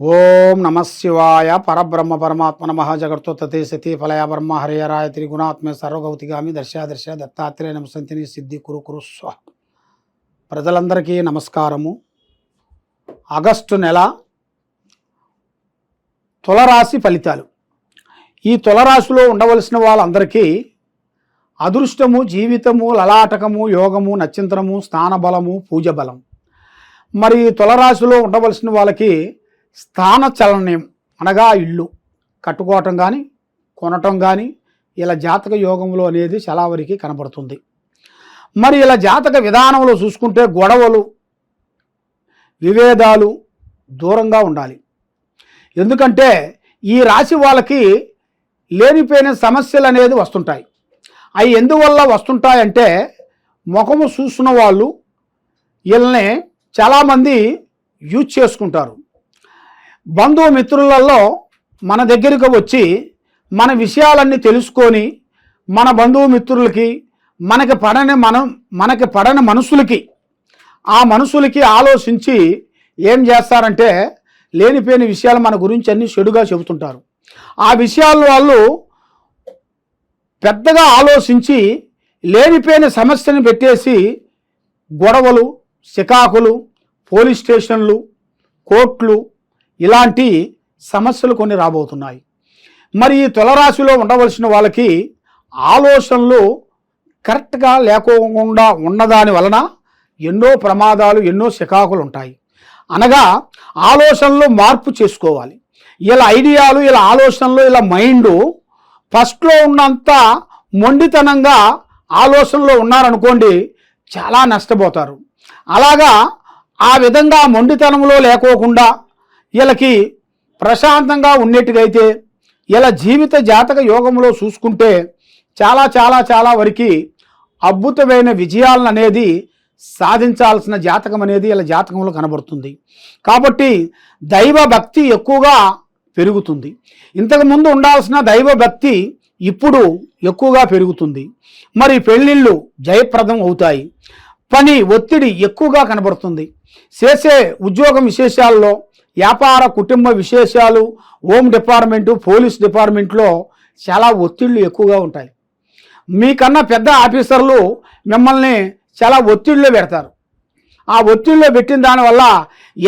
ఓం నమశివాయ పరబ్రహ్మ పరమాత్మ నమ జగత్తుతే సతీ ఫలయ బ్రహ్మ హరియరాయ త్రిగుణాత్మ సర్వగౌతిగామి దర్శాదర్శ దర్శ దత్తాత్రేయ నమసంతిని సిద్ధి కురు కురు స్వ. ప్రజలందరికీ నమస్కారము. ఆగస్టు నెల తులరాశి ఫలితాలు. ఈ తులరాశిలో ఉండవలసిన వాళ్ళందరికీ అదృష్టము జీవితము లలాటకము యోగము నక్షత్రము స్థానబలము పూజ బలం మరి తులరాశిలో ఉండవలసిన వాళ్ళకి స్థాన చలనయం అనగా ఇల్లు. కట్టుకోవటం కానీ కొనటం కానీ ఇలా జాతక యోగంలో అనేది చాలా వరకు కనబడుతుంది. మరి ఇలా జాతక విధానంలో చూసుకుంటే గొడవలు విభేదాలు దూరంగా ఉండాలి. ఎందుకంటే ఈ రాశి వాళ్ళకి లేనిపోయిన సమస్యలు అనేది వస్తుంటాయి. అవి ఎందువల్ల వస్తుంటాయంటే ముఖము చూసిన వాళ్ళు వీళ్ళని చాలామంది యూజ్ చేసుకుంటారు. బంధుమిత్రులలో మన దగ్గరికి వచ్చి మన విషయాలన్నీ తెలుసుకొని మన బంధుమిత్రులకి మనకి పడని మనం మనకి పడని మనుషులకి ఆ మనుషులకి ఆలోచించి ఏం చేస్తారంటే లేనిపోయిన విషయాలు మన గురించి అన్ని చెడుగా చెబుతుంటారు. ఆ విషయాలు వాళ్ళు పెద్దగా ఆలోచించి లేనిపోయిన సమస్యను పెట్టేసి గొడవలు చికాకులు పోలీస్ స్టేషన్లు కోర్టులు ఇలాంటి సమస్యలు కొన్ని రాబోతున్నాయి. మరి ఈ తులరాశిలో ఉండవలసిన వాళ్ళకి ఆలోచనలు కరెక్ట్గా లేకోకుండా ఉన్నదాని వలన ఎన్నో ప్రమాదాలు ఎన్నో శికాకులు ఉంటాయి. అనగా ఆలోచనలు మార్పు చేసుకోవాలి. ఇలా ఐడియాలు ఇలా ఆలోచనలు ఇలా మైండ్ ఫస్ట్లో ఉన్నంత మొండితనంగా ఆలోచనలో ఉన్నారనుకోండి చాలా నష్టపోతారు. అలాగా ఆ విధంగా మొండితనంలో లేకోకుండా వీళ్ళకి ప్రశాంతంగా ఉండేట్టుగైతే ఇలా జీవిత జాతక యోగంలో చూసుకుంటే చాలా చాలా చాలా వరకు అద్భుతమైన విజయాలను అనేది సాధించాల్సిన జాతకం అనేది ఇలా జాతకంలో కనబడుతుంది. కాబట్టి దైవ భక్తి ఎక్కువగా పెరుగుతుంది. ఇంతకుముందు ఉండాల్సిన దైవ భక్తి ఇప్పుడు ఎక్కువగా పెరుగుతుంది. మరి పెళ్ళిళ్ళు జయప్రదం అవుతాయి. పని ఒత్తిడి ఎక్కువగా కనబడుతుంది. చేసే ఉద్యోగం విశేషాల్లో వ్యాపార కుటుంబ విశేషాలు హోమ్ డిపార్ట్మెంటు పోలీస్ డిపార్ట్మెంట్లో చాలా ఒత్తిళ్ళు ఎక్కువగా ఉంటాయి. మీకన్నా పెద్ద ఆఫీసర్లు మిమ్మల్ని చాలా ఒత్తిడిలో పెడతారు. ఆ ఒత్తిడిలో పెట్టిన దానివల్ల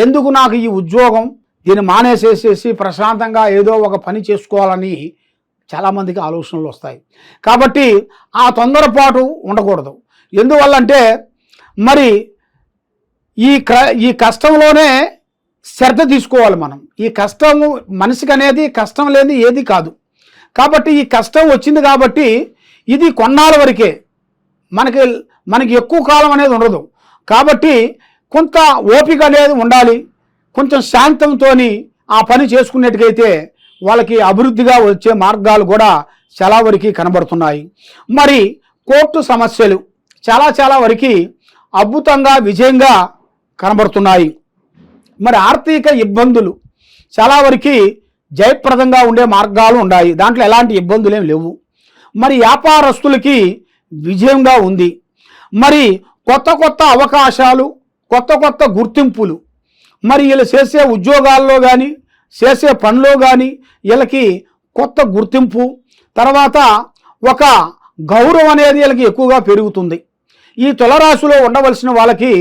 ఎందుకు నాకు ఈ ఉద్యోగం? దీన్ని మానేసేసేసి ప్రశాంతంగా ఏదో ఒక పని చేసుకోవాలని చాలామందికి ఆలోచనలు వస్తాయి. కాబట్టి ఆ తొందరపాటు ఉండకూడదు. ఎందువల్లంటే మరి ఈ క ఈ కష్టంలోనే శ్రద్ధ తీసుకోవాలి మనం. ఈ కష్టము మనిషికి అనేది కష్టం లేని ఏది కాదు. కాబట్టి ఈ కష్టం వచ్చింది కాబట్టి ఇది కొన్నాళ్ళ వరకే. మనకి మనకి ఎక్కువ కాలం అనేది ఉండదు. కాబట్టి కొంత ఓపిక అనేది ఉండాలి. కొంచెం శాంతంతో ఆ పని చేసుకునేట్టుకైతే వాళ్ళకి అభివృద్ధిగా వచ్చే మార్గాలు కూడా చాలా వరకు కనబడుతున్నాయి. మరి కోర్టు సమస్యలు చాలా చాలా వరకు అద్భుతంగా విజయంగా కనబడుతున్నాయి. మరి ఆర్థిక ఇబ్బందులు చాలా వరకు జయప్రదంగా ఉండే మార్గాలు ఉన్నాయి. దాంట్లో ఎలాంటి ఇబ్బందులు ఏమి లేవు. మరి వ్యాపారస్తులకి విజయంగా ఉంది. మరి కొత్త కొత్త అవకాశాలు కొత్త కొత్త గుర్తింపులు మరి వీళ్ళు చేసే ఉద్యోగాల్లో కానీ చేసే పనిలో కానీ వీళ్ళకి కొత్త గుర్తింపు తర్వాత ఒక గౌరవం అనేది వీళ్ళకి ఎక్కువగా పెరుగుతుంది. ఈ తులరాశిలో ఉండవలసిన వాళ్ళకి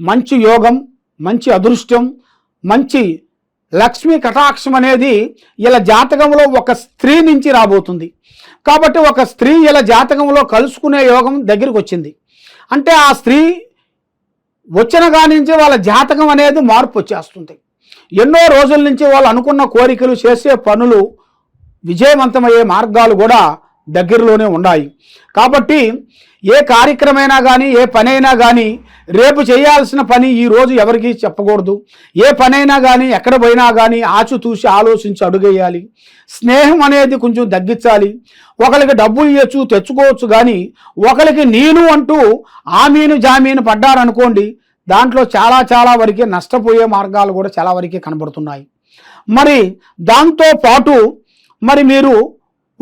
మంచి యోగం మంచి అదృష్టం మంచి లక్ష్మీ కటాక్షం అనేది ఇలా జాతకంలో ఒక స్త్రీ నుంచి రాబోతుంది. కాబట్టి ఒక స్త్రీ ఇలా జాతకంలో కలుసుకునే యోగం దగ్గరికి వచ్చింది. అంటే ఆ స్త్రీ వచ్చిన కాడి నుంచి వాళ్ళ జాతకం అనేది మార్పు వచ్చేస్తుంది. ఎన్నో రోజుల నుంచి వాళ్ళు అనుకున్న కోరికలు చేసే పనులు విజయవంతమయ్యే మార్గాలు కూడా దగ్గరలోనే ఉన్నాయి. కాబట్టి ఏ కార్యక్రమైనా కానీ ఏ పనైనా కానీ రేపు చేయాల్సిన పని ఈ రోజు ఎవరికి చెప్పకూడదు. ఏ పనైనా కానీ ఎక్కడ పోయినా కానీ ఆచితూసి ఆలోచించి అడుగేయాలి. స్నేహం అనేది కొంచెం తగ్గించాలి. ఒకరికి డబ్బు ఇవ్వచ్చు తెచ్చుకోవచ్చు కానీ ఒకరికి నేను అంటూ ఆమీను జామీను పడ్డారనుకోండి దాంట్లో చాలా చాలా వరకు నష్టపోయే మార్గాలు కూడా చాలా వరకు కనబడుతున్నాయి. మరి దాంతో పాటు మరి మీరు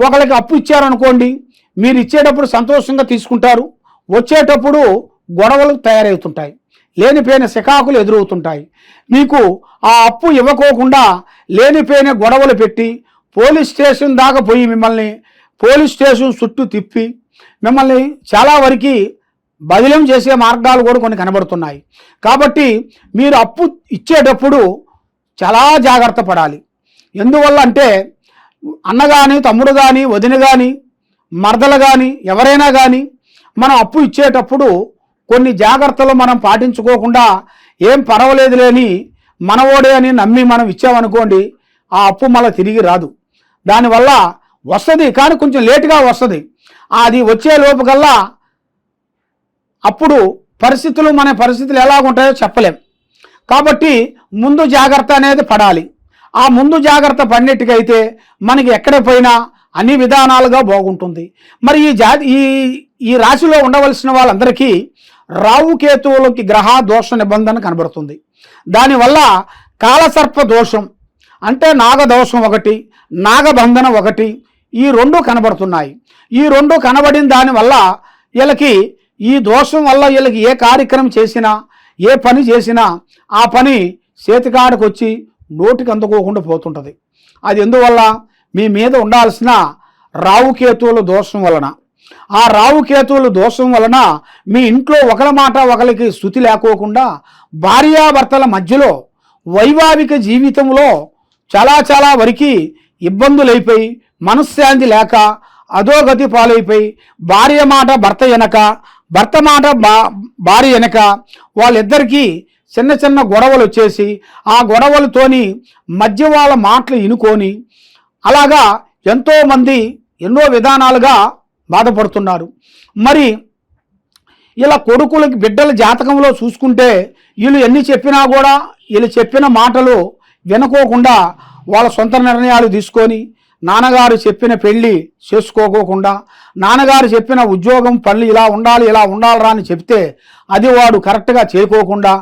ఒకరికి అప్పు ఇచ్చారనుకోండి మీరు ఇచ్చేటప్పుడు సంతోషంగా తీసుకుంటారు. వచ్చేటప్పుడు గొడవలు తయారవుతుంటాయి. లేనిపోయిన శికాకులు ఎదురవుతుంటాయి. మీకు ఆ అప్పు ఇవ్వకోకుండా లేనిపోయిన గొడవలు పెట్టి పోలీస్ స్టేషన్ దాకా పోయి మిమ్మల్ని పోలీస్ స్టేషన్ చుట్టూ తిప్పి మిమ్మల్ని చాలా వరకు బదిలం చేసే మార్గాలు కూడా కొన్ని కనబడుతున్నాయి. కాబట్టి మీరు అప్పు ఇచ్చేటప్పుడు చాలా జాగ్రత్త పడాలి. ఎందువల్ల అంటే అన్న కానీ తమ్ముడు కానీ వదిన కానీ మరదలు కానీ ఎవరైనా కానీ మనం అప్పు ఇచ్చేటప్పుడు కొన్ని జాగ్రత్తలు మనం పాటించుకోకుండా ఏం పర్వాలేదు లేని మనవోడే అని నమ్మి మనం ఇచ్చామనుకోండి ఆ అప్పు మళ్ళీ తిరిగి రాదు. దానివల్ల వస్తుంది కానీ కొంచెం లేటుగా వస్తుంది. అది వచ్చే లోపుకల్లా అప్పుడు పరిస్థితులు మన పరిస్థితులు ఎలా ఉంటాయో చెప్పలేం. కాబట్టి ముందు జాగ్రత్త అనేది పడాలి. ఆ ముందు జాగ్రత్త పడినట్టుకైతే మనకి ఎక్కడ పోయినా అన్ని విధానాలుగా బాగుంటుంది. మరి ఈ జా ఈ ఈ రాశిలో ఉండవలసిన వాళ్ళందరికీ రావుకేతువులకి గ్రహ దోష నిబంధన కనబడుతుంది. దానివల్ల కాలసర్ప దోషం అంటే నాగదోషం ఒకటి నాగబంధన ఒకటి ఈ రెండు కనబడుతున్నాయి. ఈ రెండు కనబడిన దానివల్ల వీళ్ళకి ఈ దోషం వల్ల వీళ్ళకి ఏ కార్యక్రమం చేసినా ఏ పని చేసినా ఆ పని చేతికాడకు వచ్చి నోటికి అందుకోకుండా పోతుంటుంది. అది ఎందువల్ల? మీ మీద ఉండాల్సిన రావుకేతువుల దోషం వలన. ఆ రావుకేతువుల దోషం వలన మీ ఇంట్లో ఒకరి మాట ఒకరికి శృతి లేకోకుండా భార్యాభర్తల మధ్యలో వైవాహిక జీవితంలో చాలా చాలా వరకు ఇబ్బందులైపోయి మనశ్శాంతి లేక అధోగతి పాలైపోయి భార్య మాట భర్త వెనక భర్త మాట బా భార్య వెనక వాళ్ళిద్దరికీ చిన్న చిన్న గొడవలు వచ్చేసి ఆ గొడవలతోని మధ్య వాళ్ళ మాటలు ఇనుకొని అలాగా ఎంతోమంది ఎన్నో విధానాలుగా బాధపడుతున్నారు. మరి ఇలా కొడుకులకి బిడ్డల జాతకంలో చూసుకుంటే వీళ్ళు ఎన్ని చెప్పినా కూడా వీళ్ళు చెప్పిన మాటలు వినుకోకుండా వాళ్ళ సొంత నిర్ణయాలు తీసుకొని నాన్నగారు చెప్పిన పెళ్ళి చేసుకోకోకుండా నాన్నగారు చెప్పిన ఉద్యోగం పనులు ఇలా ఉండాలి ఇలా ఉండాలిరా అని చెప్తే అది వాడు కరెక్ట్గా చేయకోకుండా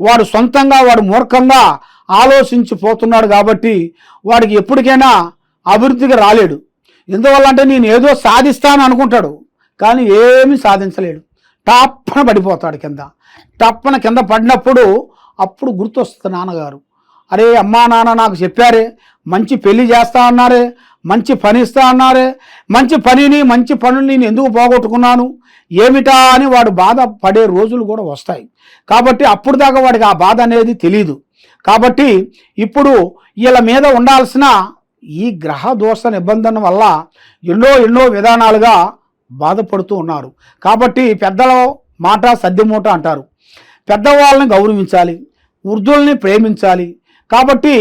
వాడు సొంతంగా వాడు మూర్ఖంగా ఆలోచించిపోతున్నాడు కాబట్టి వాడికి ఎప్పటికైనా అభివృద్ధికి రాలేడు. ఎందువల్ల అంటే నేను ఏదో సాధిస్తాను అనుకుంటాడు కానీ ఏమీ సాధించలేడు. టప్పన పడిపోతాడు కింద. టప్పన కింద పడినప్పుడు అప్పుడు గుర్తొస్తుంది నాన్నగారు. అరే అమ్మా నాన్న నాకు చెప్పారే మంచి పెళ్ళి చేస్తా అన్నారే మంచి పని ఇస్తా అన్నారే. మంచి పనిని మంచి పనులు నేను ఎందుకు పోగొట్టుకున్నాను? ఏమిటా అని వాడు బాధ పడే రోజులు కూడా వస్తాయి. కాబట్టి అప్పుడు దాకా వాడికి ఆ బాధ అనేది తెలియదు కాబట్టి ఇప్పుడు వీళ్ళ మీద ఉండాల్సిన ఈ గ్రహ దోష నిబంధన వల్ల ఎన్నో ఎన్నో విధానాలుగా బాధపడుతూ ఉన్నారు. కాబట్టి పెద్దల మాట సద్దిమూట అంటారు. పెద్దవాళ్ళని గౌరవించాలి. వృద్ధుల్ని ప్రేమించాలి. కాబట్టి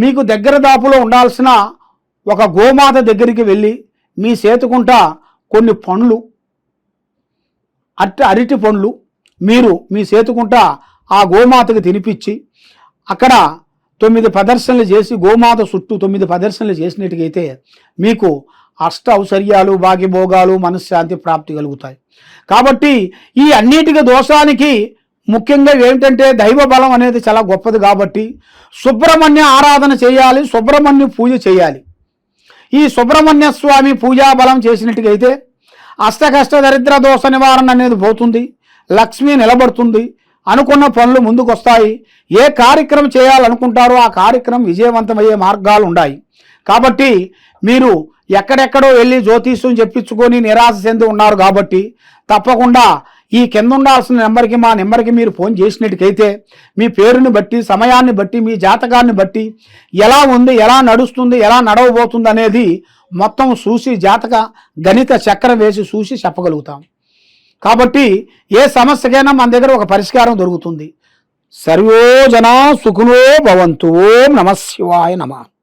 మీకు దగ్గర దాపులో ఉండాల్సిన ఒక గోమాత దగ్గరికి వెళ్ళి మీ చేతుకుంట కొన్ని పండ్లు అట్టి అరటి పండ్లు మీరు మీ చేతుకుంట ఆ గోమాతకు తినిపించి అక్కడ తొమ్మిది ప్రదర్శనలు చేసి గోమాత చుట్టూ తొమ్మిది ప్రదర్శనలు చేసినట్టుగైతే మీకు అష్ట ఔశ్వర్యాలు భాగ్యభోగాలు మనశ్శాంతి ప్రాప్తి కలుగుతాయి. కాబట్టి ఈ అన్నిటికి దోషానికి ముఖ్యంగా ఏంటంటే దైవ బలం అనేది చాలా గొప్పది కాబట్టి సుబ్రహ్మణ్య ఆరాధన చేయాలి సుబ్రహ్మణ్య పూజ చేయాలి. ఈ సుబ్రహ్మణ్య స్వామి పూజా బలం చేసినట్టుగైతే అష్టకష్ట దరిద్ర దోష నివారణ అనేది పోతుంది లక్ష్మి నిలబడుతుంది అనుకున్న పనులు ముందుకు వస్తాయి ఏ కార్యక్రమం చేయాలనుకుంటారో ఆ కార్యక్రమం విజయవంతమయ్యే మార్గాలు ఉన్నాయి కాబట్టి మీరు ఎక్కడెక్కడో వెళ్ళి జ్యోతిష్యం చెప్పించుకొని నిరాశ చెంది ఉన్నారు కాబట్టి తప్పకుండా ఈ కింద ఉండాల్సిన నెంబర్కి మా నెంబర్కి మీరు ఫోన్ చేసినట్టుకైతే మీ పేరుని బట్టి సమయాన్ని బట్టి మీ జాతకాన్ని బట్టి ఎలా ఉంది ఎలా నడుస్తుంది ఎలా నడవబోతుంది అనేది మొత్తం చూసి జాతక గణిత చక్రం వేసి చూసి చెప్పగలుగుతాం. కాబట్టి ఏ సమస్యకైనా మన దగ్గర ఒక పరిష్కారం దొరుకుతుంది. సర్వోజన సుఖునో భవంతు. ఓం నమ శివాయ నమ.